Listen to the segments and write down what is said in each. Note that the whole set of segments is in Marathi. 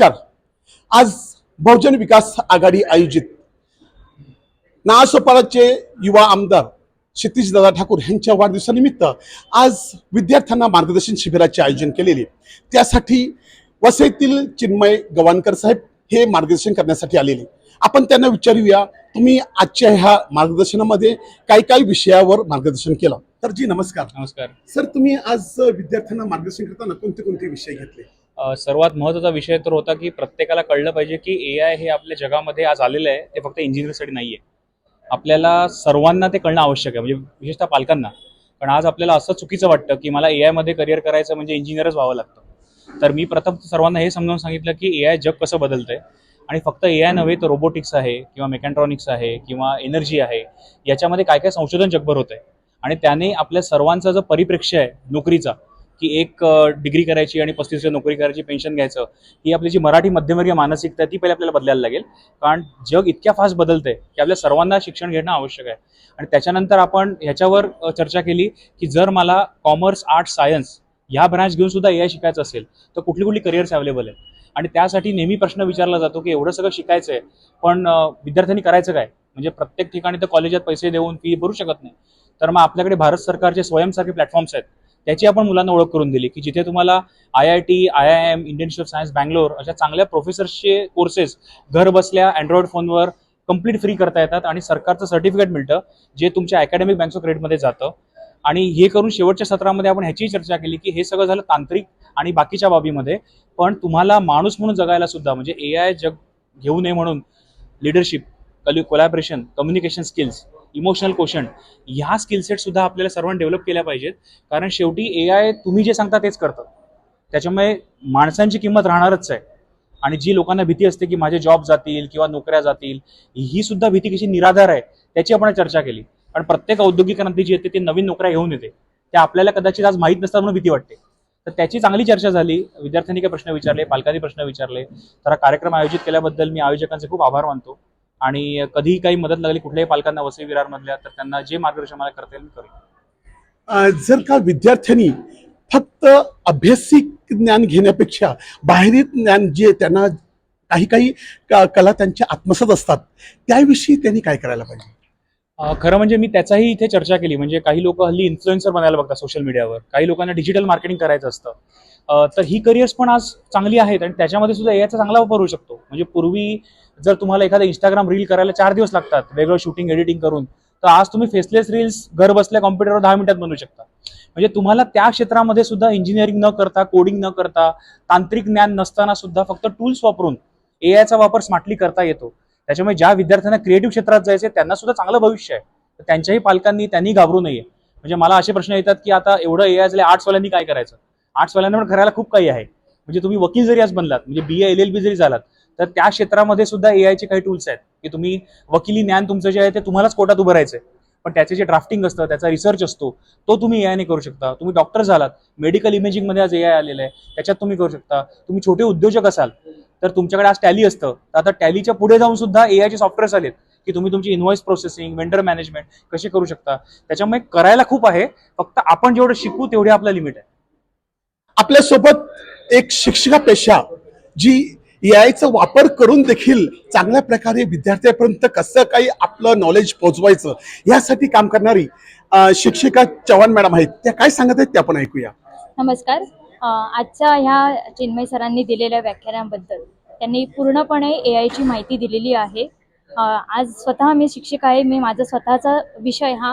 नमस्कार. आज बहुजन विकास आघाडी आयोजित नासोपाराचे युवा आमदार क्षितिज दादा ठाकूर यांच्या वाढदिवसानिमित्त आज विद्यार्थ्यांना मार्गदर्शन शिबिराचे आयोजन केलेले. त्यासाठी वसईतील चिन्मय गवाणकर साहेब हे मार्गदर्शन करण्यासाठी आलेले. आपण त्यांना विचारूया तुम्ही आजच्या ह्या मार्गदर्शनामध्ये काय काय विषयावर मार्गदर्शन केलं? तर जी नमस्कार. नमस्कार. सर तुम्ही आज विद्यार्थ्यांना मार्गदर्शन करताना कोणते कोणते विषय घेतले? सर्वात महत्त्वाचा विषय तर होता की प्रत्येकाला कळलं पाहिजे की ए आय हे आपल्या जगामध्ये आज आलेलं आहे ते फक्त इंजिनिअरसाठी नाही आहे आपल्याला सर्वांना ते कळणं आवश्यक आहे म्हणजे विशेषतः पालकांना. पण आज आपल्याला असं चुकीचं वाटतं की मला ए आयमध्ये करिअर करायचं म्हणजे इंजिनियरच व्हावं लागतं. तर मी प्रथम सर्वांना हे समजावून सांगितलं की ए आय जग कसं बदलतंय आणि फक्त ए आय नव्हे तर रोबोटिक्स आहे किंवा मेकॅन्ट्रॉनिक्स आहे किंवा एनर्जी आहे याच्यामध्ये काय काय संशोधन जगभर होतं आहे आणि त्याने आपल्या सर्वांचा जो परिप्रेक्ष्य आहे नोकरीचा की एक डिग्री करायची आणि पस्तीस नोकरी करायची पेन्शन घ्यायचं ही आपली जी मराठी मध्यमवर्गीय मानसिकता आहे, ती पहिले आपल्याला बदलायला लागेल. कारण जग इतक्या फास्ट बदलतंय की आपल्या सर्वांना शिक्षण घेणं आवश्यक आहे. आणि त्याच्यानंतर आपण ह्याच्यावर चर्चा केली की जर मला कॉमर्स आर्ट्स सायन्स ह्या ब्रांच घेऊन सुद्धा ए आय शिकायचं असेल तर कुठली कुठली करिअर्स अवेलेबल आहेत? आणि त्यासाठी नेहमी प्रश्न विचारला जातो की एवढं सगळं शिकायचं आहे पण विद्यार्थ्यांनी करायचं काय? म्हणजे प्रत्येक ठिकाणी तर कॉलेजात पैसे देऊन फी भरू शकत नाही. तर मग आपल्याकडे भारत सरकारचे स्वयंसारखे प्लॅटफॉर्म्स आहेत. त्याची आपण मुलांना ओळख करून दिली की जिथे तुम्हाला I I T I I M Indian of science Bangalore अशा चांगल्या प्रोफेसर्सचे कोर्सेस घर बसल्या अँड्रॉइड फोनवर कंप्लीट फ्री करता येतात आणि सरकारचं सर्टिफिकेट मिळतं जे तुमच्या अकॅडमिक बँक्स ऑफ क्रेडिटमध्ये जातं. आणि हे करून शेवटच्या सत्रामध्ये आपण ह्याचीही चर्चा केली की हे सगळं झालं तांत्रिक आणि बाकीच्या बाबीमध्ये. पण तुम्हाला माणूस म्हणून जगायला सुद्धा म्हणजे ए आय जग घेऊ नये म्हणून लिडरशिप कलि collaboration communication skills emotional question ह्या स्किल सेट सुद्धा आपल्याला सर्वांनी डेव्हलप केल्या पाहिजेत. कारण शेवटी ए आय तुम्ही जे सांगता तेच करतं. त्याच्यामुळे माणसांची किंमत राहणारच आहे. आणि जी लोकांना भीती असते की माझे जॉब जातील किंवा नोकऱ्या जातील ही सुद्धा भीती कशी निराधार आहे त्याची आपण चर्चा केली. कारण प्रत्येक औद्योगिक क्रांती जी येते ती नवीन नोकऱ्या घेऊन येते. त्या आपल्याला कदाचित आज माहीत नसतात म्हणून भीती वाटते. तर त्याची चांगली चर्चा झाली. विद्यार्थ्यांनी काही प्रश्न विचारले पालकांनी प्रश्न विचारले. तर हा कार्यक्रम आयोजित केल्याबद्दल मी आयोजकांचे खूप आभार मानतो. आणि कधीही काही मदत लागली कुठल्याही पालकांना वसई विरारमधल्या तर त्यांना जे मार्गदर्शन मला करता येईल करेल. जर का विद्यार्थ्यांनी फक्त अभ्यासिक ज्ञान घेण्यापेक्षा बाहेरील ज्ञान जे त्यांना काही काही क- कला त्यांच्या आत्मसात असतात त्याविषयी त्यांनी काय करायला पाहिजे? खरं म्हणजे मी त्याचाही इथे चर्चा केली. म्हणजे काही लोक हल्ली इन्फ्लुएन्सर बनायला बघतात सोशल मीडियावर काही लोकांना डिजिटल मार्केटिंग करायचं असतं. तर ही करिअर्स पण आज चांगली आहेत आणि त्याच्यामध्ये सुद्धा याचा चांगला वापर होऊ शकतो. म्हणजे पूर्वी जर तुम्हाला एखादा इंस्टाग्राम रील करायला चार दिवस लागतात वेगळं शूटिंग एडिटिंग करून तर आज तुम्ही फेसलेस रील्स घर बसल्या कॉम्प्युटरवर दहा मिनिटात बनवू शकता. म्हणजे तुम्हाला त्या क्षेत्रामध्ये सुद्धा इंजिनिअरिंग न करता कोडिंग न करता तांत्रिक ज्ञान नसताना सुद्धा फक्त टूल्स वापरून ए आयचा वापर स्मार्टली करता येतो. त्याच्यामुळे ज्या विद्यार्थ्यांना क्रिएटिव्ह क्षेत्रात जायचे त्यांना सुद्धा चांगलं भविष्य आहे. तर त्यांच्याही पालकांनी त्यांनी घाबरू नये. म्हणजे मला असे प्रश्न येतात की आता एवढं ए आय झालं आर्ट्सवाल्यांनी काय करायचं? आर्ट्सवाल्यांना पण करायला खूप काही आहे. म्हणजे तुम्ही वकील जरी आज बनलात म्हणजे बी एल एल बी जरी झालात तर त्या क्षेत्रामध्ये सुद्धा ए आयचे काही टूल्स आहेत. की तुम्ही वकिली ज्ञान तुमचं जे आहे ते तुम्हालाच कोर्टात उभं राहायचं पण त्याचे जे ड्राफ्टिंग असतं त्याचा रिसर्च असतो तो तुम्ही ए आयने करू शकता. तुम्ही डॉक्टर झालात मेडिकल इमेजिंगमध्ये आज ए आय आलेलं आहे. त्याच्यात तुम्ही करू शकता. तुम्ही छोटे उद्योजक असाल तर तुमच्याकडे आज टॅली असतं. तर आता टॅलीच्या पुढे जाऊन सुद्धा ए आयचे सॉफ्टवेअर्स आलेत की तुम्ही तुमची इन्व्हॉइस प्रोसेसिंग वेंडर मॅनेजमेंट कसे करू शकता. त्याच्यामुळे करायला खूप आहे फक्त आपण जेवढं शिकू तेवढे आपलं लिमिट आहे. आपल्यासोबत एक शिक्षिका पेशा जी यायचा वापर करून देखील चांगल्या प्रकारे विद्यार्थ्यापर्यंत कसं काही आपलं नॉलेज पोहोचवायचं यासाठी काम करणारी शिक्षिका चव्हाण मॅडम आहेत. त्या काय सांगत आहेत ते आपण ऐकूया. नमस्कार. आजच्या ह्या चिन्मय सरांनी दिलेल्या व्याख्यानाबद्दल त्यांनी पूर्णपणे ए आयची माहिती दिलेली आहे. आज स्वतः मी शिक्षिका आहे मी माझा स्वतःचा विषय हा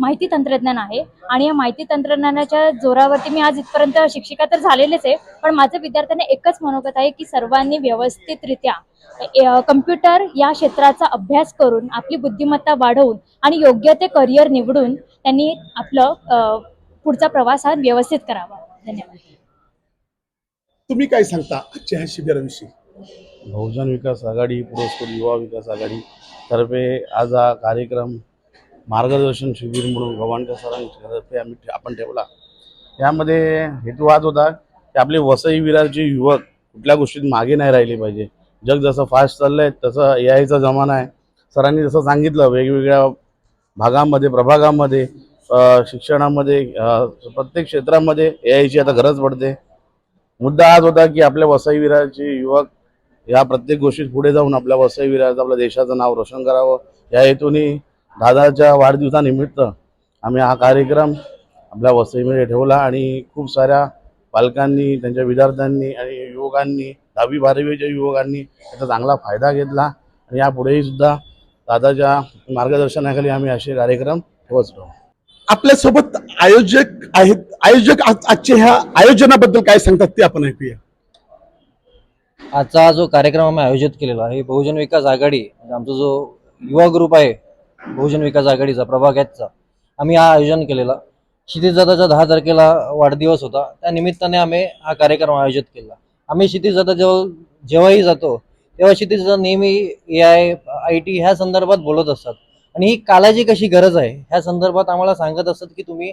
माहिती तंत्रज्ञान आहे आणि या माहिती तंत्रज्ञानाच्या जोरावरती मी आज इथपर्यंत शिक्षिका तर झालेलेच आहे पण माझं विद्यार्थ्यांना एकच मनोगत आहे की सर्वांनी व्यवस्थितरित्या कम्प्युटर या क्षेत्राचा अभ्यास करून आपली बुद्धिमत्ता वाढवून आणि योग्य ते करिअर निवडून त्यांनी आपलं पुढचा प्रवास हा व्यवस्थित करावा. धन्यवाद. तुम्ही काय सांगता आजच्या ह्या शिबिराविषयी? बहुजन विकास आघाडी पुरस्कृत युवा विकास आघाडी तर्फे आज हा कार्यक्रम मार्गदर्शन शिबिर म्हणून गव्हाणकर सरांतर्फे आम्ही आपण ठेवला. यामध्ये हेतू हाच होता की आपले वसई विरारचे युवक कुठल्या गोष्टीत मागे नाही राहिले पाहिजे. जग जसं फास्ट चाललंय तसं ए आयचा जमाना आहे. सरांनी जसं सांगितलं वेगवेगळ्या भागामध्ये प्रभागामध्ये शिक्षणामध्ये प्रत्येक क्षेत्रामध्ये ए आयची आता गरज पडते. मुद्दा हाच होता की आपल्या वसईविराचे युवक या प्रत्येक गोष्टीत पुढे जाऊन आपल्या वसई विराचं आपल्या देशाचं नाव रोशन करावं. या हेतूने दादाच्या वाढदिवसानिमित्त आम्ही हा कार्यक्रम आपल्या वसईमध्ये ठेवला आणि खूप साऱ्या पालकांनी त्यांच्या विद्यार्थ्यांनी आणि युवकांनी दहावी बारावीच्या युवकांनी याचा चांगला फायदा घेतला. आणि यापुढेही सुद्धा दादाच्या मार्गदर्शनाखाली आम्ही असे कार्यक्रम ठेवत राहू. आपल्यासोबत आयोजक आहेत आयोजक आजच्या ह्या आयोजनाबद्दल काय सांगतात ते आपण ऐकूया. आजचा जो कार्यक्रम आम्ही आयोजित केलेला आहे बहुजन विकास आघाडी म्हणजे आमचा जो युवा ग्रुप आहे बहुजन विकास आघाडीचा प्रभाग याचा आम्ही हा आयोजन केलेला. क्षितिजदाचा दहा तारखेला वाढदिवस होता. त्या निमित्ताने आम्ही हा कार्यक्रम आयोजित केला. आम्ही क्षितिजदा जेव्हा जेव्हाही जातो तेव्हा क्षितिजदा नेहमी ए आय आय टी ह्या संदर्भात बोलत असतात. आणि ही कालाची कशी गरज आहे? ह्या संदर्भात आम्हाला सांगत असतात की तुम्ही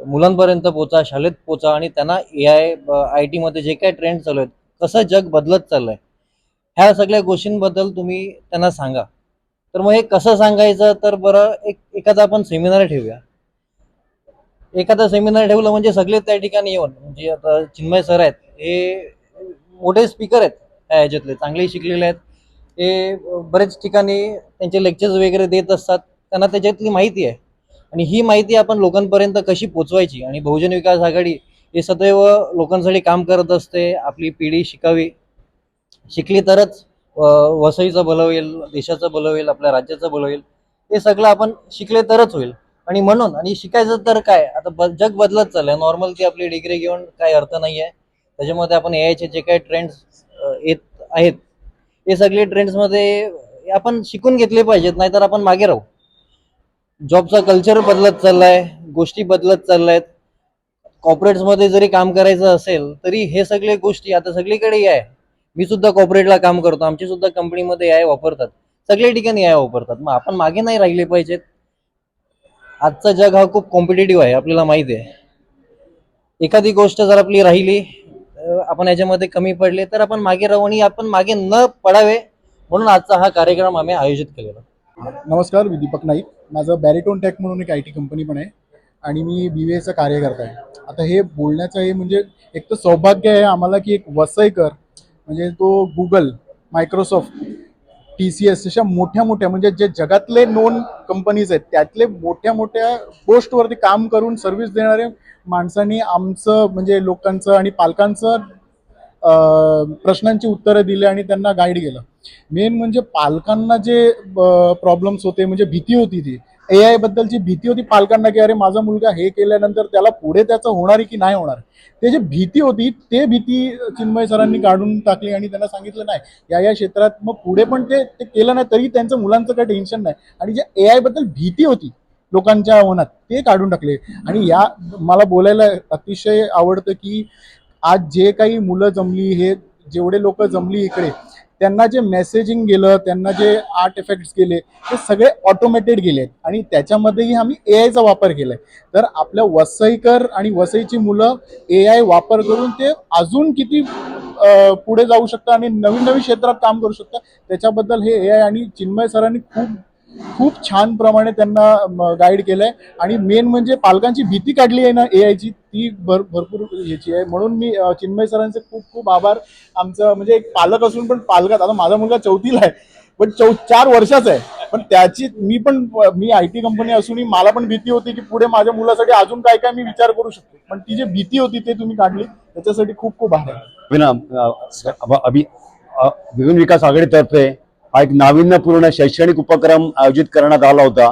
मुलांपर्यंत पोचा शाळेत पोचा आणि त्यांना ए आय आय टीमध्ये जे काही ट्रेंड चालू आहेत कसं जग बदलत चाललंय ह्या सगळ्या गोष्टींबद्दल तुम्ही त्यांना सांगा. तर मग हे कसं सांगायचं? तर बरं एक एखादा आपण सेमिनार ठेवूया. एखादा सेमिनार ठेवलं म्हणजे सगळे त्या ठिकाणी येऊन म्हणजे आता चिन्मय सर आहेत हे मोठे स्पीकर आहेत त्या ह्याच्यातले चांगले शिकलेले आहेत. हे बरेच ठिकाणी त्यांचे लेक्चर्स वगैरे देत असतात त्यांना त्याच्यातली माहिती आहे. आणि ही माहिती आपण लोकांपर्यंत कशी पोचवायची? आणि बहुजन विकास आघाडी हे सदैव लोकांसाठी काम करत असते आपली पिढी शिकावी शिकली तरच वसईचं भलं होईल देशाचं भलं होईल आपल्या राज्याचं भलं होईल हे सगळं आपण शिकले तरच होईल. आणि म्हणून आणि शिकायचं तर काय? आता ब जग बदलत चाललंय. नॉर्मल ती आपली डिग्री घेऊन काही अर्थ नाही आहे त्याच्यामध्ये आपण यायचे जे काही ट्रेंड्स येत आहेत हे सगळे ट्रेंड्समध्ये आपण शिकून घेतले पाहिजेत नाहीतर आपण मागे राहू. जॉबचा कल्चर बदलत चाललाय गोष्टी बदलत चालल्यात. कॉर्पोरेट्समध्ये जरी काम करायचं असेल तरी हे सगळे गोष्टी आता सगळीकडे आहे. मी सुद्धा कॉर्पोरेटला काम करतो आमची सुद्धा कंपनीमध्ये आहे वापरतात. सगळ्या ठिकाणी आहे वापरतात. मग आपण मागे नाही राहिले पाहिजेत. आजचा जग हा खूप कॉम्पिटेटिव्ह आहे आपल्याला माहिती आहे. एखादी गोष्ट जर आपली राहिली आपण याच्यामध्ये कमी पडले तर आपण मागे राहू आणि आपण मागे न पडावे म्हणून आजचा हा कार्यक्रम आम्ही आयोजित केलेला. नमस्कार मी दीपक नाईक. माझं बॅरिटोन टेक म्हणून एक आय टी कंपनी पण आहे आणि मी बी एचं कार्यकर्ता आहे. आता हे बोलण्याचं हे म्हणजे एक तर सौभाग्य आहे आम्हाला की एक वसईकर म्हणजे तो Google Microsoft T C S अशा मोठ्या मोठ्या म्हणजे जे जगातले नोन कंपनीज आहेत त्यातले मोठ्या मोठ्या पोस्टवरती काम करून सर्व्हिस देणारे माणसांनी आमचं म्हणजे लोकांचं आणि पालकांचं प्रश्नांची उत्तरं दिली आणि त्यांना गाईड केलं. मेन म्हणजे पालकांना जे प्रॉब्लेम्स होते म्हणजे भीती होती ती ए आय बद्दलची भीती होती पालकांना की अरे माझा मुलगा हे केल्यानंतर त्याला पुढे त्याचं होणार आहे की नाही होणार? ते जी भीती होती ते भीती चिन्मय सरांनी काढून टाकली आणि त्यांना सांगितलं नाही. या या क्षेत्रात मग पुढे पण ते ते केलं नाही तरी त्यांचं मुलांचं काही टेन्शन नाही. आणि जे ए आयबद्दल भीती होती लोकांच्या मनात ते काढून टाकले. आणि या मला बोलायला अतिशय आवडतं की आज जे काही मुलं जमली हे जेवढे लोक जमली इकडे त्यांना जे मेसेजिंग गेलं त्यांना जे आर्ट इफेक्ट्स गेले ते सगळे ऑटोमेटेड गेले आहेत आणि त्याच्यामध्येही आम्ही ए आयचा वापर केलाय. तर आपल्या वसईकर आणि वसईची मुलं ए आय वापर करून ते अजून किती पुढे जाऊ शकतं आणि नवीन नवीन क्षेत्रात काम करू शकतं त्याच्याबद्दल हे ए आय आणि चिन्मय सरांनी खूप खूप छान प्रमाणे त्यांना गाईड केलंय. आणि मेन म्हणजे पालकांची भीती काढली आहे ना ए आयची ती भर भरपूर ह्याची आहे. म्हणून मी चिन्मय सरांचे खूप खूप आभार. आमचं म्हणजे एक पालक असून पण पालकात आता माझा मुलगा चौथीला आहे पण चौ चार वर्षाचा आहे. पण त्याची मी पण मी आय टी कंपनी असूनही मला पण भीती होती की पुढे माझ्या मुलासाठी अजून काय काय मी विचार करू शकतो. पण ती जी भीती होती ते तुम्ही काढली. त्याच्यासाठी खूप खूप आभार. विना अभि विकास आघाडीतर्फे हा एक नाविन्यपूर्ण शैक्षणिक उपक्रम आयोजित करण्यात आला होता.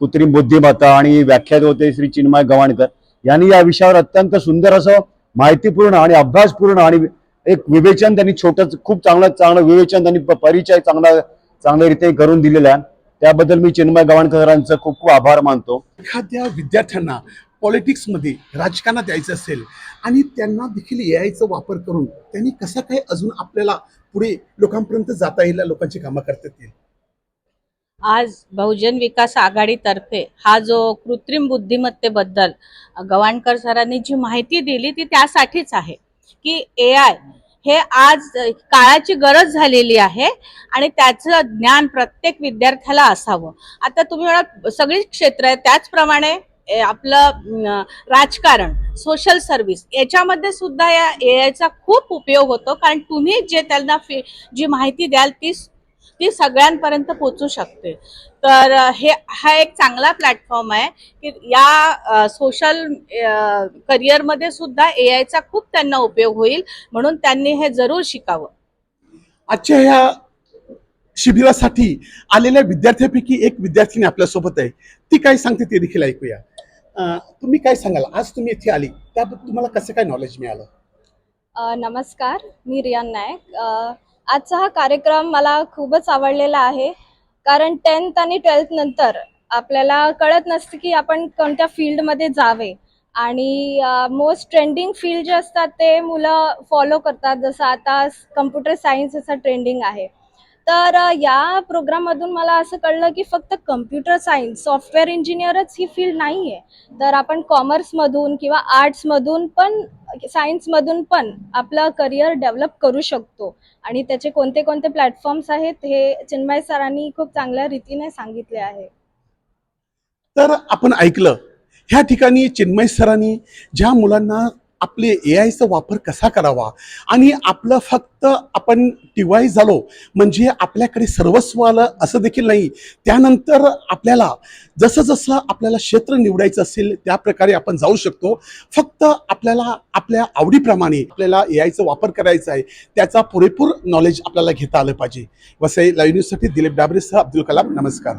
कृत्रिम बुद्धिमत्ता आणि व्याख्यात होते श्री चिन्मय गवाणकर. यांनी या विषयावर अत्यंत सुंदर असं माहितीपूर्ण आणि अभ्यासपूर्ण आणि एक विवेचन त्यांनी छोटं खूप चांगलं चांगलं विवेचन त्यांनी परिचय चांगला चांगल्यारीत्या करून दिलेला आहे. त्याबद्दल मी चिन्मय गवाणकरांचं खूप खूप आभार मानतो. एखाद्या विद्यार्थ्यांना पॉलिटिक्समध्ये राजकारणात यायचं असेल आणि त्यांना देखील ए आयचा वापर करून त्यांनी कसं काय अजून आपल्याला पुढे लोकांपर्यंत जाता येईल लोकांची कामं करता येतील. आज बहुजन विकास आघाडीतर्फे हा जो कृत्रिम बुद्धिमत्तेबद्दल गवाणकर सरांनी जी माहिती दिली ती त्यासाठीच आहे की ए आय हे आज काळाची गरज झालेली आहे आणि त्याचं ज्ञान प्रत्येक विद्यार्थ्याला असावं. आता तुम्ही म्हणा सगळीच क्षेत्र आहे त्याचप्रमाणे आपलं राजकारण सोशल सर्व्हिस याच्यामध्ये सुद्धा या ए आयचा खूप उपयोग होतो. कारण तुम्ही जे त्यांना फी जी माहिती द्याल ती ती सगळ्यांपर्यंत पोचू शकते. तर हे हा एक चांगला प्लॅटफॉर्म आहे की या सोशल करिअरमध्ये सुद्धा ए आयचा खूप त्यांना उपयोग होईल. म्हणून त्यांनी हे जरूर शिकावं. आजच्या ह्या शिबिरासाठी आलेल्या विद्यार्थ्यापैकी एक विद्यार्थिनी आपल्यासोबत आहे. ती काय सांगते ते देखील ऐकूया. तुम्ही काय सांगाल? आज तुम्ही इथे आली त्याबद्दल तुम्हाला कसं काय नॉलेज मिळालं? नमस्कार मी रियान नायक. आजचा हा कार्यक्रम मला खूपच आवडलेला आहे. कारण टेन्थ आणि ट्वेल्थ नंतर आपल्याला कळत नसतं की आपण कोणत्या फील्डमध्ये जावे. आणि मोस्ट ट्रेंडिंग फील्ड जे असतात ते मुलं फॉलो करतात. जसं आता कम्प्युटर सायन्स असं ट्रेंडिंग आहे. तर या प्रोग्राममधून मला असं कळलं की फक्त कम्प्युटर सायन्स सॉफ्टवेअर इंजिनियरच ही फील्ड नाही आहे तर आपण कॉमर्समधून किंवा आर्ट्समधून पण सायन्समधून पण आपलं करिअर डेव्हलप करू शकतो. आणि त्याचे कोणते कोणते प्लॅटफॉर्म्स आहेत हे चिन्मय सरांनी खूप चांगल्या रीतीने सांगितले आहे. तर आपण ऐकलं. ह्या ठिकाणी चिन्मय सरांनी ज्या मुलांना आपले ए आयचा वापर कसा करावा? आणि आपलं फक्त आपण टिवाय झालो म्हणजे आपल्याकडे सर्वस्व आलं असं देखील नाही. त्यानंतर आपल्याला जसं जसं आपल्याला क्षेत्र निवडायचं असेल त्या प्रकारे आपण जाऊ शकतो. फक्त आपल्याला आपल्या आवडीप्रमाणे आपल्याला ए आयचा वापर करायचा आहे त्याचा पुरेपूर नॉलेज आपल्याला घेता आलं पाहिजे. वसई लाईव्ह न्यूजसाठी दिलीप डाबरेसह अब्दुल कलाम नमस्कार.